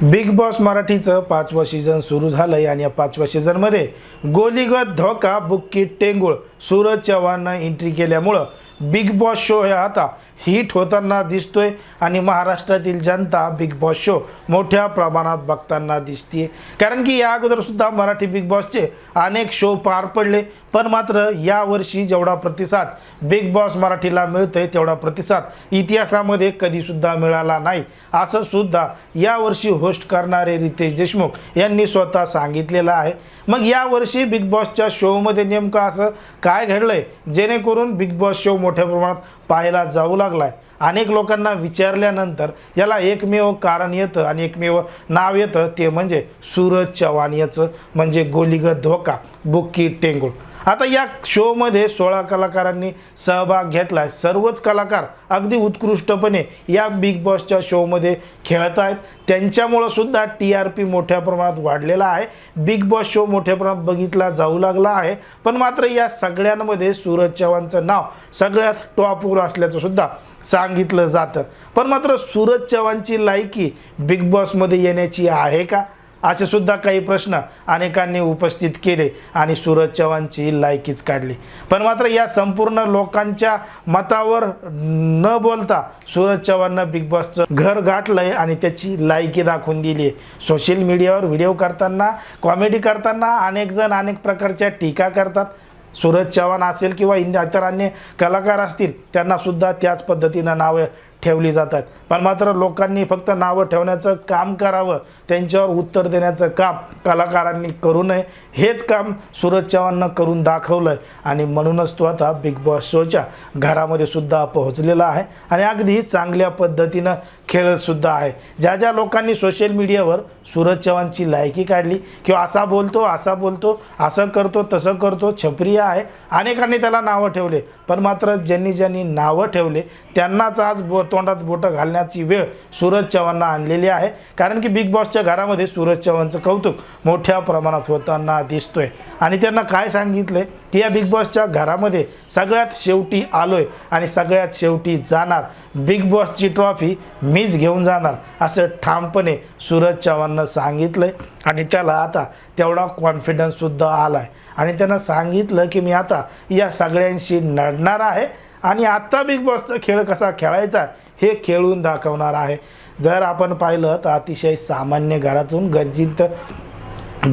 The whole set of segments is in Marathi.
बिग बॉस मराठीचं पाचवं सीझन सुरू झालंय आणि या पाचव्या सीझनमध्ये गोलीगत धोका बुक्की टेंगुळ सूरज चव्हाणनं एंट्री केल्यामुळं बिग बॉस शो हे आता हिट होताना दिसतोय आणि महाराष्ट्रातील जनता बिग बॉस शो मोठ्या प्रमाणात बघताना दिसते कारण की या अगोदरसुद्धा मराठी बिग बॉसचे अनेक शो पार पडले पण मात्र यावर्षी जेवढा प्रतिसाद बिग बॉस मराठीला मिळतोय तेवढा प्रतिसाद इतिहासामध्ये कधीसुद्धा मिळाला नाही असं सुद्धा यावर्षी होस्ट करणारे रितेश देशमुख यांनी स्वतः सांगितलेलं आहे. मग यावर्षी बिग बॉसच्या शोमध्ये नेमकं असं काय घडलंय? जेणेकरून बिग बॉस शो मोठ्या प्रमाणात पाहायला जाऊ लागलाय. अनेक लोकांना विचारल्यानंतर याला एकमेव कारण येतं आणि एकमेव नाव येतं. ते म्हणजे सूरज चव्हाण याचं म्हणजे गोलीगत धोका बुक्की टेंगुळ. आता या शोमध्ये सोळा कलाकारांनी सहभाग घेतला आहे सर्वच कलाकार अगदी उत्कृष्टपणे या बिग बॉसच्या शोमध्ये खेळत आहेत. त्यांच्यामुळं सुद्धा टी आर पी मोठ्या प्रमाणात वाढलेला आहे. बिग बॉस शो मोठ्या प्रमाणात बघितला जाऊ लागला आहे. पण मात्र या सगळ्यांमध्ये सूरज चव्हाणचं नाव सगळ्यात टॉपवर असल्याचं सुद्धा सांगितलं जातं. पण मात्र सूरज चव्हाणची लायकी बिग बॉसमध्ये येण्याची आहे का? असे सुद्धा काही प्रश्न अनेकांनी उपस्थित केले आणि सूरज चव्हाणची लायकीच काढली. पण मात्र या संपूर्ण लोकांच्या मतावर न बोलता सूरज चव्हाणनं बिग बॉसचं घर गाठलंय आणि त्याची लायकी दाखवून दिली आहे. सोशल मीडियावर व्हिडिओ करताना कॉमेडी करताना अनेक जण अनेक प्रकारच्या टीका करतात. सूरज चव्हाण असेल किंवा इतर अन्य कलाकार असतील त्यांनासुद्धा त्याच पद्धतीनं नावं ठेवली जातात. पण मात्र लोकांनी फक्त नावं ठेवण्याचं काम करावं त्यांच्यावर उत्तर देण्याचं काम कलाकारांनी करू नये. हेच काम सूरज चव्हाणनं करून दाखवलं आहे आणि म्हणूनच तो आता बिग बॉस शोच्या घरामध्ये सुद्धा पोहोचलेला आहे. आणि अगदी चांगल्या पद्धतीनं खेळतसुद्धा आहे. ज्या ज्या लोकांनी सोशल मीडियावर सूरज चव्हाणची लायकी काढली किंवा असा बोलतो असा बोलतो असं करतो तसं करतो छपरी आहे. अनेकांनी त्याला नावं ठेवले. पण मात्र ज्यांनी ज्यांनी नावं ठेवले त्यांनाच आज बो तोंडात बोटं घालण्याची वेळ सूरज चव्हाणना आणलेली आहे. कारण की बिग बॉसच्या घरामध्ये सूरज चव्हाणचं कौतुक मोठ्या प्रमाणात होताना दिसतोय. आणि त्यांना काय सांगितलं की या बिग बॉसच्या घरामध्ये सगळ्यात शेवटी आलोय आणि सगळ्यात शेवटी जाणार. बिग बॉसची ट्रॉफी मीच घेऊन जाणार असं ठामपणे सूरज चव्हाणनं सांगितलंय. आणि त्याला आता तेवढा कॉन्फिडन्ससुद्धा आला आहे आणि त्यांना सांगितलं की मी आता या सगळ्यांशी लढणार आहे. आणि आत्ता बिग बॉसचा खेळ कसा खेळायचा हे खेळून दाखवणार आहे. जर आपण पाहिलं तर अतिशय सामान्य घरातून गंजित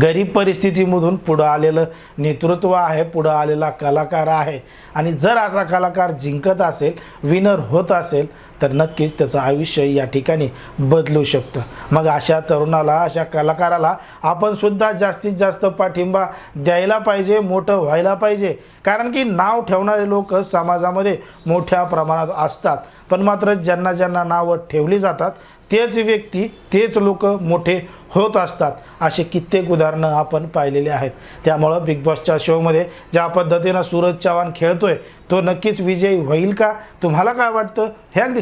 गरीब परिस्थितीमधून पुढं आलेलं नेतृत्व आहे पुढं आलेला कलाकार आहे. आणि जर असा कलाकार जिंकत असेल विनर होत असेल तर नक्कीच त्याचं आयुष्य या ठिकाणी बदलू शकतं. मग अशा तरुणाला अशा कलाकाराला आपण सुद्धा जास्तीत जास्त पाठिंबा द्यायला पाहिजे मोठं व्हायला पाहिजे. कारण की नाव ठेवणारे लोक समाजामध्ये मोठ्या प्रमाणात असतात. पण मात्र ज्यांना ज्यांना नावं ठेवली जातात तेच व्यक्ती तेच लोक मोठे होत असतात. असे कित्येक उदाहरणं आपण पाहिलेले आहेत. त्यामुळं बिग बॉसच्या शोमध्ये ज्या पद्धतीनं सूरज चव्हाण खेळतोय तो नक्कीच विजयी होईल का? तुम्हाला काय वाटतं? हे अगदी